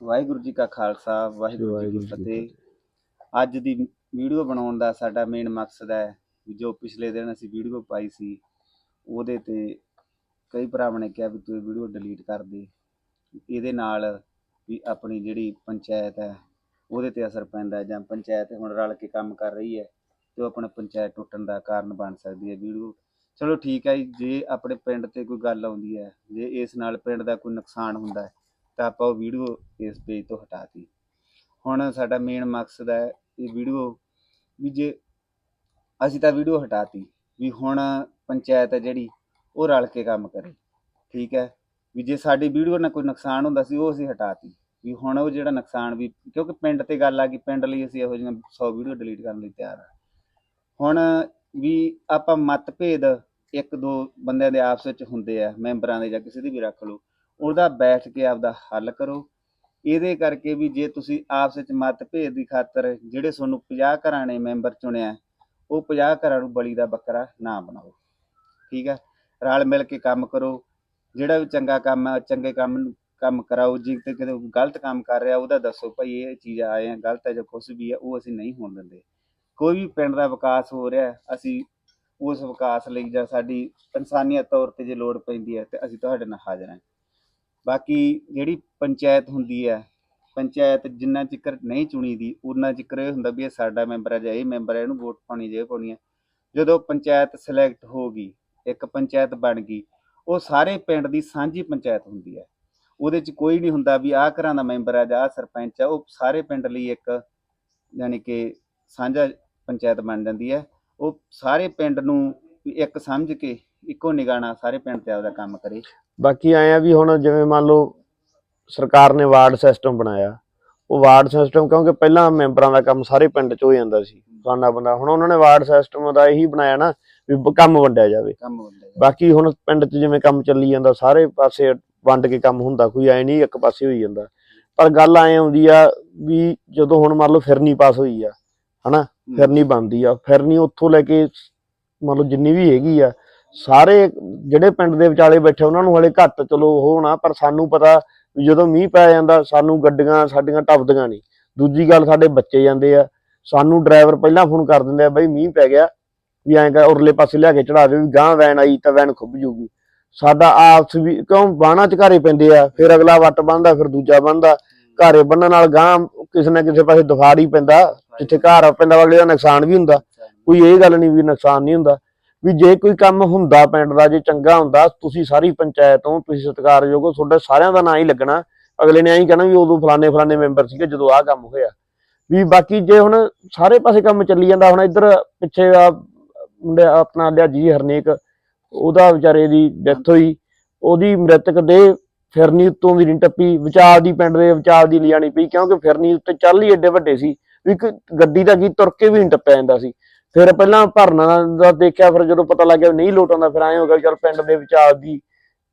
ਵਾਹਿਗੁਰੂ ਜੀ ਕਾ ਖਾਲਸਾ ਵਾਹਿਗੁਰੂ ਜੀ ਕੀ ਫਤਿਹ। ਅੱਜ ਦੀ ਵੀਡੀਓ ਬਣਾਉਣ ਦਾ ਸਾਡਾ ਮੇਨ ਮਕਸਦ ਹੈ ਜੋ ਪਿਛਲੇ ਦਿਨ ਅਸੀਂ ਵੀਡੀਓ ਪਾਈ ਸੀ ਉਹਦੇ ਤੇ ਕਈ ਭਰਾਵਾਂ ਨੇ ਕਿਹਾ ਵੀ ਤੂੰ ਇਹ ਵੀਡੀਓ ਡਿਲੀਟ ਕਰ ਦੇ। ਇਹਦੇ ਨਾਲ ਵੀ ਆਪਣੀ ਜਿਹੜੀ ਪੰਚਾਇਤ ਹੈ ਉਹਦੇ ਤੇ ਅਸਰ ਪੈਂਦਾ ਜਾਂ ਪੰਚਾਇਤ ਹੁਣ ਰਲ ਕੇ ਕੰਮ ਕਰ ਰਹੀ ਹੈ ਤੇ ਉਹ ਆਪਣਾ ਪੰਚਾਇਤ ਟੁੱਟਣ ਦਾ ਕਾਰਨ ਬਣ ਸਕਦੀ ਹੈ ਵੀਡੀਓ। ਚਲੋ ਠੀਕ ਹੈ ਜੀ, ਜੇ ਆਪਣੇ ਪਿੰਡ ਤੇ ਕੋਈ ਗੱਲ ਆਉਂਦੀ ਹੈ ਜੇ ਇਸ ਨਾਲ ਪਿੰਡ ਦਾ ਕੋਈ ਨੁਕਸਾਨ ਹੁੰਦਾ ਹੈ ਤਾਂ ਆਪਾਂ ਉਹ ਵੀਡੀਓ ਇਸ ਪੇਜ ਤੋਂ ਹਟਾਤੀ ਹੁਣ ਸਾਡਾ ਮੇਨ ਮਕਸਦ ਹੈ ਇਹ ਵੀਡੀਓ ਵੀ ਜੇ ਅਸੀਂ ਤਾਂ ਵੀਡੀਓ ਹਟਾਤੀ, ਵੀ ਹੁਣ ਪੰਚਾਇਤ ਹੈ ਜਿਹੜੀ, ਉਹ ਰਲ ਕੇ ਕੰਮ ਕਰੇ, ਠੀਕ ਹੈ? ਵੀ ਜੇ ਸਾਡੀ ਵੀਡੀਓ ਨਾਲ ਕੋਈ ਨੁਕਸਾਨ ਹੁੰਦਾ ਸੀ, ਉਹ ਅਸੀਂ ਹਟਾਤੀ। ਵੀ ਹੁਣ ਉਹ ਜਿਹੜਾ ਨੁਕਸਾਨ ਵੀ, ਕਿਉਂਕਿ ਪਿੰਡ ਤੇ ਗੱਲ ਆ ਗਈ ਪਿੰਡ ਲਈ ਅਸੀਂ ਇਹੋ ਜਿਹੀਆਂ 100 ਵੀਡੀਓ ਡਿਲੀਟ ਕਰਨ ਲਈ ਤਿਆਰ ਆ। ਹੁਣ ਵੀ ਆਪਾਂ ਮਤਭੇਦ ਇੱਕ ਦੋ ਬੰਦਿਆਂ ਦੇ ਆਪਸ ਵਿੱਚ ਹੁੰਦੇ ਆ, ਮੈਂਬਰਾਂ ਦੇ ਜਾਂ ਕਿਸੇ ਦੀ ਵੀ ਰੱਖ ਲਓ ਉਹਦਾ ਬੈਠ ਕੇ ਆਪਦਾ ਹੱਲ ਕਰੋ। ਇਹਦੇ ਕਰਕੇ ਵੀ ਜੇ ਤੁਸੀਂ ਆਪਸ ਵਿੱਚ ਮਤਭੇਦ ਦੀ ਖਾਤਰ ਜਿਹੜੇ ਤੁਹਾਨੂੰ 50 ਘਰਾਂ ਨੇ ਮੈਂਬਰ ਚੁਣਿਆ ਉਹ 50 ਘਰਾਂ ਨੂੰ ਬਲੀ ਦਾ ਬੱਕਰਾ ਨਾ ਬਣਾਓ। ਠੀਕ ਹੈ? ਰਲ ਮਿਲ ਕੇ ਕੰਮ ਕਰੋ। ਜਿਹੜਾ ਵੀ ਚੰਗਾ ਕੰਮ ਹੈ, ਚੰਗੇ ਕੰਮ ਨੂੰ ਕੰਮ ਕਰਾਓ। ਜੇ ਤੇ ਕਿਤੇ ਗਲਤ ਕੰਮ ਕਰ ਰਿਹਾ, ਉਹਦਾ ਦੱਸੋ ਭਾਈ ਇਹ ਚੀਜ਼ ਆਏ ਆ, ਗਲਤ ਹੈ ਜਾਂ ਕੁਛ ਵੀ ਹੈ, ਉਹ ਅਸੀਂ ਨਹੀਂ ਹੋਣ ਦਿੰਦੇ। ਕੋਈ ਵੀ ਪਿੰਡ ਦਾ ਵਿਕਾਸ ਹੋ ਰਿਹਾ ਅਸੀਂ ਉਸ ਵਿਕਾਸ ਲਈ ਜਾਂ ਸਾਡੀ ਇਨਸਾਨੀਅਤ ਤੌਰ ਤੇ ਜੇ ਲੋੜ ਪੈਂਦੀ ਹੈ, ਤੇ ਅਸੀਂ ਤੁਹਾਡੇ ਨਾਲ ਹਾਜ਼ਰ ਹਾਂ। ਬਾਕੀ ਜਿਹੜੀ ਪੰਚਾਇਤ ਹੁੰਦੀ ਹੈ, ਪੰਚਾਇਤ ਜਿੰਨਾ ਚਿਕਰ ਨਹੀਂ ਚੁਣੀ ਦੀ ਉਹਨਾਂ ਚਿਕਰ ਇਹ ਹੁੰਦਾ ਵੀ ਇਹ ਸਾਡਾ ਮੈਂਬਰ ਹੈ ਜਾਂ ਇਹ ਮੈਂਬਰ ਹੈ ਇਹਨੂੰ ਵੋਟ ਪਾਉਣੀ ਜੇ ਪਾਉਣੀ ਹੈ ਜਦੋਂ ਪੰਚਾਇਤ ਸਿਲੈਕਟ ਹੋ ਗਈ, ਇੱਕ ਪੰਚਾਇਤ ਬਣ ਗਈ, ਉਹ ਸਾਰੇ ਪਿੰਡ ਦੀ ਸਾਂਝੀ ਪੰਚਾਇਤ ਹੁੰਦੀ ਹੈ। ਉਹਦੇ 'ਚ ਕੋਈ ਨਹੀਂ ਹੁੰਦਾ ਵੀ ਆਹ ਘਰਾਂ ਦਾ ਮੈਂਬਰ ਹੈ ਜਾਂ ਆਹ ਸਰਪੰਚ ਹੈ ਉਹ ਸਾਰੇ ਪਿੰਡ ਲਈ ਇੱਕ ਯਾਨੀ ਕਿ ਸਾਂਝਾ ਪੰਚਾਇਤ ਬਣ ਜਾਂਦੀ ਹੈ। ਉਹ ਸਾਰੇ ਪਿੰਡ ਨੂੰ ਇੱਕ ਸਮਝ ਕੇ ਇੱਕੋ ਨਾਲ ਸਾਰੇ ਪਿੰਡ ਤੇ ਆਪਦਾ ਕੰਮ ਕਰੇ। ਬਾਕੀ ਆਏ ਆ ਵੀ ਹੁਣ ਜਿਵੇਂ ਮੰਨ ਲਓ ਸਰਕਾਰ ਨੇ ਵਾਰਡ ਸਿਸਟਮ ਬਣਾਇਆ ਉਹ ਵਾਰਡ ਸਿਸਟਮ ਕਿਉਂਕਿ ਪਹਿਲਾਂ ਮੈਂਬਰਾਂ ਦਾ ਕੰਮ ਸਾਰੇ ਪਿੰਡ 'ਚ ਹੋ ਜਾਂਦਾ ਸੀ ਫਲਾਣਾ ਬੰਦਾ। ਹੁਣ ਉਹਨਾਂ ਨੇ ਵਾਰਡ ਸਿਸਟਮ ਦਾ ਇਹੀ ਬਣਾਇਆ ਨਾ ਵੀ ਕੰਮ ਵੰਡਿਆ ਜਾਵੇ। ਕੰਮ ਹੈ ਬਾਕੀ ਹੁਣ ਪਿੰਡ 'ਚ ਜਿਵੇਂ ਕੰਮ ਚੱਲੀ ਜਾਂਦਾ ਸਾਰੇ ਪਾਸੇ ਵੰਡ ਕੇ ਕੰਮ ਹੁੰਦਾ ਕੋਈ ਐ ਨਹੀਂ ਇੱਕ ਪਾਸੇ ਹੋਈ ਜਾਂਦਾ। ਪਰ ਗੱਲ ਐ ਆਉਂਦੀ ਆ ਵੀ ਜਦੋਂ ਹੁਣ ਮੰਨ ਲਓ ਫਿਰਨੀ ਪਾਸ ਹੋਈ ਆ ਹਨਾ? ਫਿਰਨੀ ਬਣਦੀ ਆ ਫਿਰਨੀ ਉੱਥੋਂ ਲੈ ਕੇ ਮੰਨ ਲਓ ਜਿੰਨੀ ਵੀ ਹੈਗੀ ਆ ਸਾਰੇ ਜਿਹੜੇ ਪਿੰਡ ਦੇ ਵਿਚਾਲੇ ਬੈਠੇ, ਉਹਨਾਂ ਨੂੰ ਹਲੇ ਘੱਟ ਚਲੋ ਹੋਣਾ, ਪਰ ਸਾਨੂੰ ਪਤਾ ਵੀ ਜਦੋਂ ਮੀਂਹ ਪੈ ਜਾਂਦਾ, ਸਾਨੂੰ ਗੱਡੀਆਂ ਸਾਡੀਆਂ ਟੱਪਦੀਆਂ ਨਹੀਂ। ਦੂਜੀ ਗੱਲ, ਸਾਡੇ ਬੱਚੇ ਜਾਂਦੇ ਆ। ਸਾਨੂੰ ਡਰਾਈਵਰ ਪਹਿਲਾਂ ਫੋਨ ਕਰ ਦਿੰਦੇ ਆ, ਬਈ ਮੀਂਹ ਪੈ ਗਿਆ। ਵੀ ਐਂ ਕਰ ਉਰਲੇ ਪਾਸੇ ਲਿਆ ਕੇ ਚੜਾ ਦਿਓ ਵੀ ਗਾਂ ਵੈਨ ਆਈ ਤਾਂ ਵੈਨ ਖੁੱਭ ਜੂਗੀ। ਸਾਡਾ ਆਪਸ ਵੀ, ਕਿਉਂ ਬਾਣਾ ਚ ਘਰੇ ਪੈਂਦੇ ਆ, ਫਿਰ ਅਗਲਾ ਵੱਟ ਬੰਨਦਾ, ਫਿਰ ਦੂਜਾ ਬੰਨਦਾ। ਘਰੇ ਬੰਨਣ ਨਾਲ ਗਾਂ ਕਿਸੇ ਨਾ ਕਿਸੇ ਪਾਸੇ ਦਫਾੜ ਹੀ ਪੈਂਦਾ, ਜਿੱਥੇ ਘਰ ਪੈਂਦਾ, ਅਗਲੇ ਦਾ ਨੁਕਸਾਨ ਵੀ ਹੁੰਦਾ। ਕੋਈ ਇਹ ਗੱਲ ਨਹੀਂ ਵੀ ਨੁਕਸਾਨ ਨਹੀਂ ਹੁੰਦਾ। ਵੀ ਜੇ ਕੋਈ ਕੰਮ ਹੁੰਦਾ ਪਿੰਡ ਦਾ, ਜੇ ਚੰਗਾ ਹੁੰਦਾ, ਤੁਸੀਂ ਸਾਰੀ ਪੰਚਾਇਤ ਤੋਂ ਤੁਸੀਂ ਸਤਿਕਾਰਯੋਗ ਹੋ, ਤੁਹਾਡੇ ਸਾਰਿਆਂ ਦਾ ਨਾਂ ਹੀ ਲੱਗਣਾ। ਅਗਲੇ ਨੇ ਐਂ ਕਹਿਣਾ ਵੀ ਉਦੋਂ ਫਲਾਣੇ ਫਲਾਣੇ ਮੈਂਬਰ ਸੀਗੇ ਜਦੋਂ ਆਹ ਕੰਮ ਹੋਇਆ। ਵੀ ਬਾਕੀ ਜੇ ਹੁਣ ਸਾਰੇ ਪਾਸੇ ਕੰਮ ਚੱਲੀ ਜਾਂਦਾ, ਹੁਣ ਇੱਧਰ ਪਿੱਛੇ ਆ ਮੁੰਡਾ, ਆਪਣਾ ਲਿਆਜੀ ਹਰਨੇਕ, ਉਹਦਾ ਵਿਚਾਰੇ ਦੀ ਡੈਥ ਹੋਈ, ਉਹਦੀ ਮ੍ਰਿਤਕ ਦੇ ਫਿਰਨੀ ਉੱਤੋਂ ਦੀ ਨਹੀਂ ਟੱਪੀ, ਵਿਚਾਰ ਦੀ ਪਿੰਡ ਦੇ ਵਿਚਾਰ ਦੀ ਲਿਜਾਣੀ ਪਈ, ਕਿਉਂਕਿ ਫਿਰਨੀ ਉੱਤੇ ਚੱਲ ਹੀ ਏਡੇ ਵੱਡੇ ਸੀ, ਵੀ ਇੱਕ ਗੱਡੀ ਦਾ ਕੀ ਤੁਰ ਕੇ ਵੀ ਨਹੀਂ ਟੱਪਿਆ ਜਾਂਦਾ ਸੀ। ਫਿਰ ਪਹਿਲਾਂ ਭਰਨਾ ਦਾ ਦੇਖਿਆ, ਫਿਰ ਜਦੋਂ ਪਤਾ ਲੱਗਿਆ ਨਹੀਂ ਲੋਟ ਆਉਂਦਾ ਫਿਰ ਐਂ ਹੋ ਗਿਆ ਵੀ ਚੱਲ ਪਿੰਡ ਦੇ ਵਿਚਾਲ ਦੀ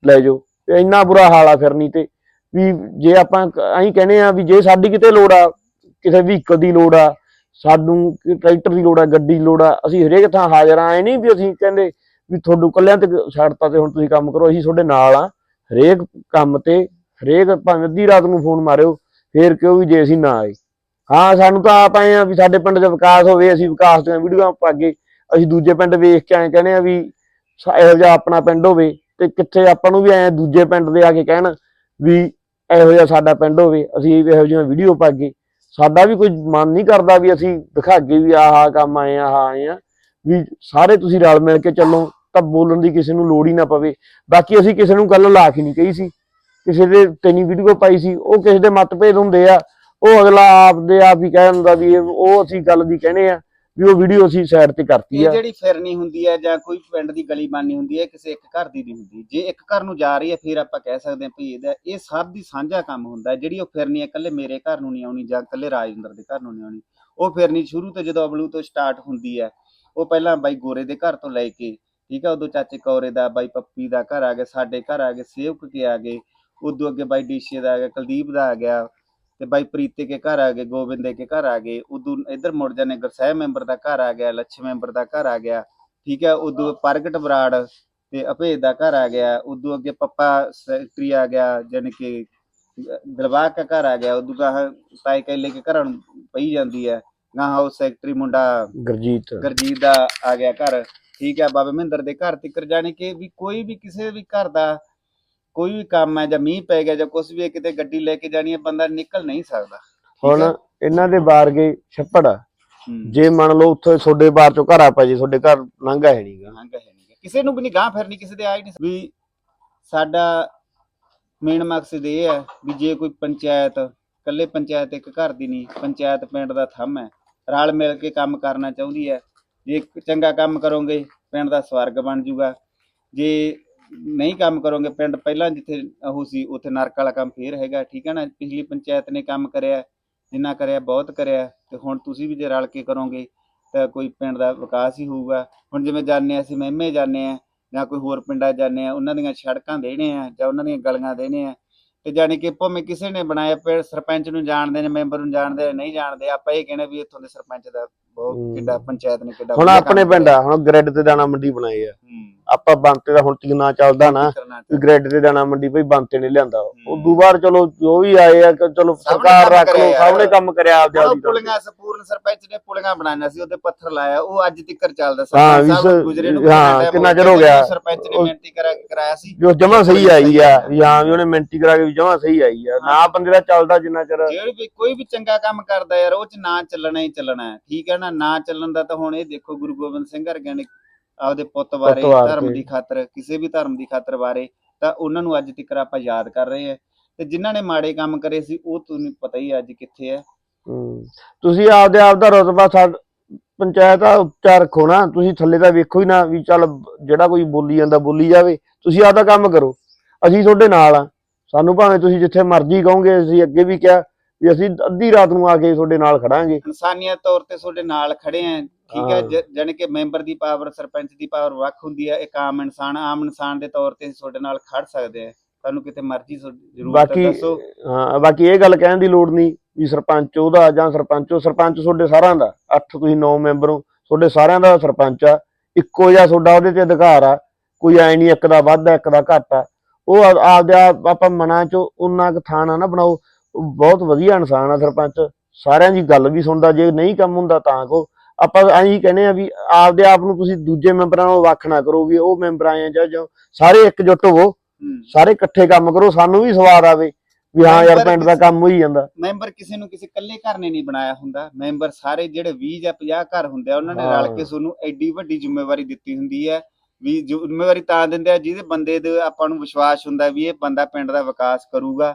ਲੈ ਜਾਓ। ਇੰਨਾ ਬੁਰਾ ਹਾਲ ਆ ਫਿਰਨੀ ਤੇ ਵੀ ਜੇ ਆਪਾਂ ਐਂ ਕਹਿੰਦੇ ਆ ਵੀ ਜੇ ਸਾਡੀ ਕਿਤੇ ਲੋੜ ਆ, ਕਿਸੇ ਵਹੀਕਲ ਦੀ ਲੋੜ ਆ, ਸਾਨੂੰ ਟਰੈਕਟਰ ਦੀ ਲੋੜ ਆ, ਗੱਡੀ ਦੀ ਲੋੜ ਆ, ਅਸੀਂ ਹਰੇਕ ਥਾਂ ਹਾਜ਼ਰ ਆ ਐ ਨਹੀਂ ਵੀ ਅਸੀਂ ਕਹਿੰਦੇ ਵੀ ਤੁਹਾਨੂੰ ਕੱਲਿਆਂ ਤੇ ਛੱਡਤਾ ਤੇ ਹੁਣ ਤੁਸੀਂ ਕੰਮ ਕਰੋ, ਅਸੀਂ ਤੁਹਾਡੇ ਨਾਲ ਆ। ਹਰੇਕ ਕੰਮ ਤੇ, ਹਰੇਕ ਭਾਵੇਂ ਅੱਧੀ ਰਾਤ ਨੂੰ ਫੋਨ ਮਾਰਿਓ, ਫੇਰ ਕਿਉਂ ਵੀ ਜੇ ਅਸੀਂ ਨਾ ਆਏ। ਹਾਂ, ਸਾਨੂੰ ਤਾਂ ਆਪ ਆਏ ਆ ਵੀ ਸਾਡੇ ਪਿੰਡ ਦਾ ਵਿਕਾਸ ਹੋਵੇ, ਅਸੀਂ ਵਿਕਾਸ ਦੀਆਂ ਵੀਡੀਓਆਂ ਪਾਗੇ, ਅਸੀਂ ਦੂਜੇ ਪਿੰਡ ਵੇਖ ਕੇ ਆਏ ਕਹਿੰਦੇ ਆ ਵੀ ਇਹੋ ਜਿਹਾ ਆਪਣਾ ਪਿੰਡ ਹੋਵੇ ਤੇ ਕਿੱਥੇ ਆਪਾਂ ਨੂੰ ਵੀ ਆਏ ਦੂਜੇ ਪਿੰਡ ਦੇ ਆ ਕੇ ਕਹਿਣ ਵੀ ਇਹੋ ਜਿਹਾ ਸਾਡਾ ਪਿੰਡ ਹੋਵੇ, ਅਸੀਂ ਇਹੋ ਜਿਹੀਆਂ ਵੀਡੀਓ ਪਾਗੇ। ਸਾਡਾ ਵੀ ਕੋਈ ਮਨ ਨਹੀਂ ਕਰਦਾ ਵੀ ਅਸੀਂ ਦਿਖਾਗੇ ਵੀ ਆਹ ਆਹ ਕੰਮ ਆਏ ਆ, ਆਹ ਆਏ ਆ। ਵੀ ਸਾਰੇ ਤੁਸੀਂ ਰਲ ਮਿਲ ਕੇ ਚੱਲੋ, ਤਾਂ ਬੋਲਣ ਦੀ ਕਿਸੇ ਨੂੰ ਲੋੜ ਹੀ ਨਾ ਪਵੇ। ਬਾਕੀ ਅਸੀਂ ਕਿਸੇ ਨੂੰ ਗੱਲ ਲਾ ਕੇ ਨਹੀਂ ਕਹੀ ਸੀ। ਕਿਸੇ ਦੇ ਉੱਤੇ ਵੀਡੀਓ ਪਾਈ ਸੀ, ਉਹ ਕਿਸੇ ਦੇ ਮਤਭੇਦ ਹੁੰਦੇ ਆ। ਉਹ ਅਗਲਾ ਆਪ ਆਪ ਹੀ ਕਹਿ ਦਿੰਦਾ ਵੀ ਉਹ ਅਸੀਂ ਗੱਲ ਦੀ ਕਹਿੰਦੇ ਆ ਵੀ ਉਹ ਵੀਡੀਓ ਅਸੀਂ ਸਾਈਡ ਤੇ ਕਰਤੀ ਇਹ ਜਿਹੜੀ ਫਿਰਨੀ ਹੁੰਦੀ ਹੈ ਜਾਂ ਕੋਈ ਪਿੰਡ ਦੀ ਗਲੀ ਬਾਨੀ ਹੁੰਦੀ ਹੈ ਕਿਸੇ ਇੱਕ ਘਰ ਦੀ ਨਹੀਂ ਹੁੰਦੀ। ਜੇ ਇੱਕ ਘਰ ਨੂੰ ਜਾ ਰਹੀ ਹੈ ਫਿਰ ਆਪਾਂ ਕਹਿ ਸਕਦੇ ਹਾਂ ਭਈ ਇਹਦਾ ਇਹ ਸਭ ਦੀ ਸਾਂਝਾ ਕੰਮ ਹੁੰਦਾ। ਜਿਹੜੀ ਉਹ ਫਿਰਨੀ ਹੈ ਇਕੱਲੇ ਮੇਰੇ ਘਰ ਨੂੰ ਨਹੀਂ ਆਉਣੀ ਜਾਂ ਇਕੱਲੇ ਰਾਜਿੰਦਰ ਦੇ ਘਰ ਨੂੰ ਨਹੀਂ ਆਉਣੀ। ਉਹ ਫਿਰਨੀ ਸ਼ੁਰੂ ਤੋਂ ਜਦੋਂ ਅਬਲੂ ਤੋਂ ਸਟਾਰਟ ਹੁੰਦੀ ਹੈ ਉਹ ਪਹਿਲਾਂ ਬਾਈ ਗੋਰੇ ਦੇ ਘਰ ਤੋਂ ਲੈ ਕੇ, ਠੀਕ ਹੈ ਉਦੋਂ ਚਾਚੇ ਕੌਰੇ ਦਾ, ਬਾਈ ਪੱਪੀ ਦਾ ਘਰ ਆ ਗਿਆ, ਸਾਡੇ ਘਰ ਆ ਗਏ, ਸੇਵਕ ਕੇ ਆ ਗਏ। ਉਦੋਂ ਅੱਗੇ ਬਾਈ ਡੀਸ਼ੇ ਦਾ ਆ ਗਿਆ, ਕੁਲਦੀਪ ਦਾ ਆ ਗਿਆ। ਤੇ ਬਾਈ ਪ੍ਰੀਤੇ ਕੇ ਘਰ ਆ ਗਏ ਗੋਬਿੰਦੇ ਕੇ ਘਰ ਆ ਗਏ ਉਦੋਂ ਇੱਧਰ ਮੁੜ ਜਾਣੇ ਗੁਰਸਾਹਿਬ ਮੈਂਬਰ ਦਾ ਘਰ ਆ ਗਿਆ ਲੱਛ ਮੈਂਬਰ ਦਾ ਘਰ ਆ ਗਿਆ ਠੀਕ ਹੈ ਉਦੋਂ ਪ੍ਰਗਟ ਬਰਾੜ ਤੇ ਅਭੇਦ ਦਾ ਘਰ ਆ ਗਿਆ ਉਦੋਂ ਅੱਗੇ ਪੱਪਾ ਸੈਕਟਰੀ ਆ ਗਿਆ ਜਾਣੀ ਕਿ ਦਿਲਬਾਗ ਦਾ ਘਰ ਆ ਗਿਆ ਉਦੋਂ ਗਾਹ ਤਾਏ ਕੈਲੇ ਕੇ ਘਰਾਂ ਨੂੰ ਪਈ ਜਾਂਦੀ ਹੈ ਗਾਹ ਉਹ ਸੈਕਟਰੀ ਮੁੰਡਾ ਗਰਜੀਤ। ਗਰਜੀਤ ਦਾ ਆ ਗਿਆ ਘਰ ਠੀਕ ਹੈ ਬਾਬਾ ਮਹਿੰਦਰ ਦੇ ਘਰ ਤੱਕ ਜਾਣੀ ਕਿ ਵੀ ਕੋਈ ਵੀ ਕਿਸੇ ਵੀ ਘਰ ਦਾ ਕੋਈ ਵੀ ਕੰਮ ਹੈ ਜਾਂ ਮੀਂਹ ਪੈ ਗਿਆ ਜਾਂ ਕੁਝ ਵੀ ਹੈ, ਕਿਤੇ ਗੱਡੀ ਲੈ ਕੇ ਜਾਣੀ ਹੈ ਬੰਦਾ ਨਿਕਲ ਨਹੀਂ ਸਕਦਾ। ਹੁਣ? ਇਹਨਾਂ ਦੇ ਬਾਹਰ ਗਏ ਛੱਪੜ। ਆ। ਹੂੰ। ਜੇ ਮੰਨ ਲਓ ਉੱਥੇ ਤੁਹਾਡੇ ਬਾਹਰ ਚੋਂ ਘਰ ਆ ਪਾ ਜੇ ਤੁਹਾਡੇ ਘਰ ਲੰਘਾ ਹੈ ਨਹੀਂਗਾ ਮੰਗ ਹੈ ਨਹੀਂ ਕਿਸੇ ਨੂੰ ਵੀ ਨਹੀਂ ਗਾਂ ਫਿਰਨੀ ਕਿਸੇ ਦੇ ਆ ਹੀ ਨਹੀਂ ਵੀ ਸਾਡਾ ਮੇਨ ਮਕਸਦ ਇਹ ਹੈ ਵੀ ਜੇ ਕੋਈ ਪੰਚਾਇਤ ਇਕੱਲੇ ਪੰਚਾਇਤ ਇੱਕ ਘਰ ਦੀ ਨਹੀਂ ਪੰਚਾਇਤ ਪਿੰਡ ਦਾ ਥੰਮ ਹੈ। ਰਲ ਮਿਲ ਕੇ ਕੰਮ ਕਰਨਾ ਚਾਹੁੰਦੀ ਹੈ। ਜੇ ਇੱਕ ਚੰਗਾ ਕੰਮ ਕਰੋਗੇ ਪਿੰਡ ਦਾ ਸਵਰਗ ਬਣ ਜਾਊਗਾ ਜੇ ਨਹੀਂ ਕੰਮ ਕਰੋਗੇ, ਪਿੰਡ ਪਹਿਲਾਂ ਜਿੱਥੇ ਉਹ ਸੀ, ਉੱਥੇ ਨਰਕ ਵਾਲਾ ਕੰਮ ਫੇਰ ਹੈਗਾ, ਠੀਕ ਹੈ ਨਾ? ਪਿਛਲੀ ਪੰਚਾਇਤ ਨੇ ਕੰਮ ਕਰਿਆ, ਜਿੰਨਾ ਕਰਿਆ ਬਹੁਤ ਕਰਿਆ, ਤੇ ਹੁਣ ਤੁਸੀਂ ਵੀ ਜੇ ਰਲ ਕੇ ਕਰੋਗੇ, ਤਾਂ ਕੋਈ ਪਿੰਡ ਦਾ ਵਿਕਾਸ ਹੀ ਹੋਊਗਾ। ਹੁਣ ਜਿਵੇਂ ਜਾਂਦੇ ਹਾਂ, ਅਸੀਂ ਮਹਿਮੇ ਜਾਂਦੇ ਆ ਜਾਂ ਕੋਈ ਹੋਰ ਪਿੰਡਾਂ ਜਾਂਦੇ ਆ ਉਹਨਾਂ ਦੀਆਂ ਸੜਕਾਂ ਦੇਣੇ ਆ, ਜਾਂ ਉਹਨਾਂ ਦੀਆਂ ਗਲੀਆਂ ਦੇਣੇ ਆ, ਤੇ ਜਾਣੀ ਕਿ ਭਾਵੇਂ ਕਿਸੇ ਨੇ ਬਣਾਇਆ ਪਿੰਡ ਸਰਪੰਚ ਨੂੰ ਜਾਣਦੇ ਨੇ, ਮੈਂਬਰ ਨੂੰ ਜਾਣਦੇ ਨੇ, ਨਹੀਂ ਜਾਣਦੇ, ਆਪਾਂ ਇਹ ਕਹਿੰਦੇ ਵੀ ਇੱਥੋਂ ਦੇ ਸਰਪੰਚ ਦਾ ਬਹੁਤ ਹੂੰ। ਕਿੱਡਾ ਪੰਚਾਇਤ ਨੇ ਕਿੱਡਾ ਹੁਣ ਆਪਣੇ ਪਿੰਡ। ਆ ਹੁਣ ਗ੍ਰਿਡ ਤੇ ਦਾਣਾ ਮੰਡੀ ਬਣਾਈ ਆ ਆਪਾਂ ਬੰਤੇ ਦਾ ਹੁਣ ਤੀਨਾ ਚੱਲਦਾ ਨਾ ਗ੍ਰਿਡ ਤੇ ਦਾਣਾ ਮੰਡੀ ਭਈ ਬੰਤੇ ਨੇ ਲਿਆਂਦਾ ਹੂੰ। ਉਦੋਂ ਬਾਅਦ ਚਲੋ ਜੋ ਵੀ ਆਏ ਆ ਚਲੋ ਸਰਕਾਰ ਰੱਖ ਨੇ ਯਾਰ। ਕੰਮ ਕਰਿਆ ਉਹ ਆਪਦੀ ਤਰ੍ਹਾਂ। ਪੁਲੀਆਂ ਸੰਪੂਰਨ ਸਰਪੰਚ ਨੇ ਪੁਲੀਆਂ ਬਣਾਈਆਂ ਸੀ ਉਹਦੇ ਪੱਥਰ ਲਾਇਆ ਉਹ ਅੱਜ ਤੱਕ ਚੱਲਦਾ ਸਰਪੰਚ ਸਾਹਿਬ ਗੁਜਰੇ ਨੂੰ ਹਾਂ, ਕਿੰਨਾ ਚਿਰ ਹੋ ਗਿਆ। ਸਰਪੰਚ ਨੇ ਉਹ- ਮਿਹਨਤੀ ਕਰਾ ਕਰਾਇਆ ਸੀ ਜੋ ਜਮਾ ਸਹੀ ਆਈ ਆ ਵੀ ਹਾਂ ਵੀ ਉਹਨੇ ਮਿੰਟੀ ਕਰਾ ਕੇ ਵੀ ਜਮਾ ਸਹੀ ਆਈ ਆ ਨਾ ਬੰਦੇ ਦਾ ਚੱਲਦਾ ਜਿੰਨਾ ਚਿਰ ਕੋਈ ਵੀ ਚੰਗਾ ਕੰਮ ਕਰਦਾ ਯਾਰ ਉਹ ਚ ਨਾ ਚੱਲਣਾ ਹੀ ਚੱਲਣਾ ਠੀਕ ਹੈ ਨਾ ਨਾ ਚੱਲਣ ਦਾ ਤਾਂ ਹੁਣ ਇਹ ਦੇਖੋ ਗੁਰੂ ਗੋਬਿੰਦ ਸਿੰਘ ਵਰਗਿਆਂ ਨੇ ਆਪਦੇ ਪੁੱਤ ਬਾਰੇ ਧਰਮ। ਦੀ ਖਾਤਰ ਕਿਸੇ ਵੀ ਧਰਮ ਦੀ ਖਾਤਰ ਬਾਰੇ ਤਾਂ ਉਹਨਾਂ ਨੂੰ ਅੱਜ ਤੱਕ ਆਪਾਂ ਯਾਦ ਕਰ ਰਹੇ ਹਾਂ। ਤੇ ਜਿਨ੍ਹਾਂ ਨੇ ਮਾੜੇ ਕੰਮ ਕਰੇ ਸੀ ਉਹ ਤੁਹਾਨੂੰ ਪਤਾ ਹੀ ਅੱਜ ਕਿੱਥੇ ਹੈ। ਤੁਸੀਂ ਆਪਦੇ ਆਪ ਦਾ ਰਤਬਾ ਪੰਚਾਇਤ ਆ ਉੱਚਾ ਰੱਖੋ ਨਾ। ਤੁਸੀਂ ਥੱਲੇ ਦਾ ਵੇਖੋ ਹੀ ਨਾ ਵੀ ਚੱਲ ਜਿਹੜਾ ਕੋਈ ਬੋਲੀ ਜਾਂਦਾ ਬੋਲੀ ਜਾਵੇ। ਤੁਸੀਂ ਆਪਦਾ ਕੰਮ ਕਰੋ। ਅਸੀਂ ਤੁਹਾਡੇ ਨਾਲ ਆ। ਸਾਨੂੰ ਭਾਵੇਂ ਤੁਸੀਂ ਜਿੱਥੇ ਮਰਜ਼ੀ ਕਹੋਗੇ ਅਸੀਂ ਅੱਗੇ ਵੀ ਕਿਹਾ ਵੀ ਅਸੀਂ ਅੱਧੀ ਰਾਤ ਨੂੰ ਆ ਕੇ ਤੁਹਾਡੇ ਨਾਲ ਖੜਾਂਗੇ। ਇਨਸਾਨੀਅਤ ਤੌਰ ਤੇ ਤੁਹਾਡੇ ਨਾਲ ਖੜੇ ਆ। ਠੀਕ ਹੈ। ਜ- ਜਾਣੀ ਕਿ ਮੈਂਬਰ ਦੀ ਪਾਵਰ ਸਰਪੰਚ ਦੀ ਪਾਵਰ ਵੱਖ ਹੁੰਦੀ ਹੈ। ਇੱਕ ਆਮ ਇਨਸਾਨ ਆਮ ਇਨਸਾਨ ਦੇ ਤੌਰ ਤੇ ਅਸੀਂ ਤੁਹਾਡੇ ਨਾਲ ਖੜ ਸਕਦੇ ਆ। ਤੁਹਾਨੂੰ ਕਿਤੇ ਮਰਜ਼ੀ ਜ਼ਰੂਰਤ ਹੈ ਬਾਕੀ ਦੱਸੋ। ਹਾਂ ਬਾਕੀ ਇਹ ਗੱਲ ਕਹਿਣ ਦੀ ਲੋੜ ਨਹੀਂ ਵੀ ਸਰਪੰਚ ਉਹਦਾ ਜਾਂ ਸਰਪੰਚ ਉਹ ਸਰਪੰਚ ਤੁਹਾਡੇ ਸਾਰਿਆਂ ਦਾ। ਅੱਠ ਤੁਸੀਂ ਨੌ ਮੈਂਬਰ ਹੋ ਤੁਹਾਡੇ ਸਾਰਿਆਂ ਦਾ ਸਰਪੰਚ ਆ। ਇੱਕੋ ਜਿਹਾ ਤੁਹਾਡਾ ਉਹਦੇ ਤੇ ਅਧਿਕਾਰ ਆ। ਕੋਈ ਐ ਨਹੀਂ ਇੱਕ ਦਾ ਵੱਧ ਆ ਇੱਕ ਦਾ ਘੱਟ ਆ। ਉਹ ਆ- ਆਪਦੇ ਆਪ ਆਪਾਂ ਮਨਾਂ ਚ ਉਨਾ ਕੁ ਥਾਂ ਨਾ ਨਾ ਬਣਾਓ। ਬਹੁਤ ਵਧੀਆ ਇਨਸਾਨ ਆ ਸਰਪੰਚ ਸਾਰਿਆਂ ਦੀ ਗੱਲ ਵੀ ਸੁਣਦਾ ਜੇ ਨਹੀਂ ਕੰਮ ਹੁੰਦਾ ਤਾਂ ਕੋ ਆਪਾਂ ਐਂ ਕਹਿੰਦੇ ਆ ਵੀ ਆਪਦੇ ਆਪ ਨੂੰ ਤੁਸੀਂ ਦੂਜੇ ਮੈਂਬਰਾਂ ਨਾਲੋਂ ਵੱਖ ਨਾ ਕਰੋ ਵੀ ਉਹ ਮੈਂਬਰ ਆਏ ਜਾਂ ਜਾਂ ਸਾਰੇ ਇਕਜੁੱਟ ਹੋਵੋ। ਸਾਰੇ ਇਕੱਠੇ ਕੰਮ ਕਰੋ ਸਾਨੂੰ ਵੀ ਸਵਾਦ ਆਵੇ ਵੀ ਹਾਂ ਯਾਰ ਪਿੰਡ ਦਾ ਕੰਮ ਹੋਈ ਜਾਂਦਾ। ਮੈਂਬਰ ਕਿਸੇ ਨੂੰ ਕਿਸੇ ਇਕੱਲੇ ਘਰ ਨੇ ਨਹੀਂ ਬਣਾਇਆ ਹੁੰਦਾ। ਮੈਂਬਰ ਸਾਰੇ ਜਿਹੜੇ 20 ਜਾਂ 50 ਘਰ ਹੁੰਦੇ ਆ ਉਹਨਾਂ ਨੇ ਰਲ। ਕੇ ਤੁਹਾਨੂੰ ਐਡੀ ਵੱਡੀ ਜ਼ਿੰਮੇਵਾਰੀ ਦਿੱਤੀ ਹੁੰਦੀ ਹੈ ਵੀ ਜ਼ਿੰਮੇਵਾਰੀ ਤਾਂ ਦਿੰਦੇ ਆ ਜਿਹਦੇ ਬੰਦੇ ਦੇ ਆਪਾਂ ਨੂੰ ਵਿਸ਼ਵਾਸ ਹੁੰਦਾ ਵੀ ਇਹ ਬੰਦਾ ਪਿੰਡ ਦਾ ਵਿਕਾਸ ਕਰੂਗਾ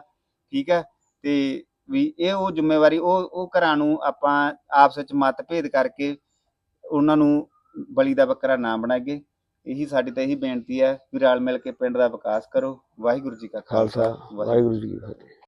ਠੀਕ ਹੈ। ਤੇ ਵੀ ਇਹ ਉਹ ਜ਼ਿੰਮੇਵਾਰੀ, ਉਹ ਉਹ ਘਰਾਂ ਨੂੰ ਆਪਾਂ ਆਪਸ ਵਿੱਚ ਮਤਭੇਦ ਕਰਕੇ ਉਹਨਾਂ ਨੂੰ ਬਲੀ ਦਾ ਬੱਕਰਾ ਨਾ ਬਣਾਈਏ। ਇਹੀ ਸਾਡੀ ਤਾਂ ਇਹੀ ਬੇਨਤੀ ਹੈ ਵੀ ਰਲ ਮਿਲ ਕੇ ਪਿੰਡ ਦਾ ਵਿਕਾਸ ਕਰੋ। ਵਾਹਿਗੁਰੂ ਜੀ ਕਾ ਖਾਲਸਾ, ਵਾਹਿਗੁਰੂ ਜੀ ਕੀ ਫਤਿਹ।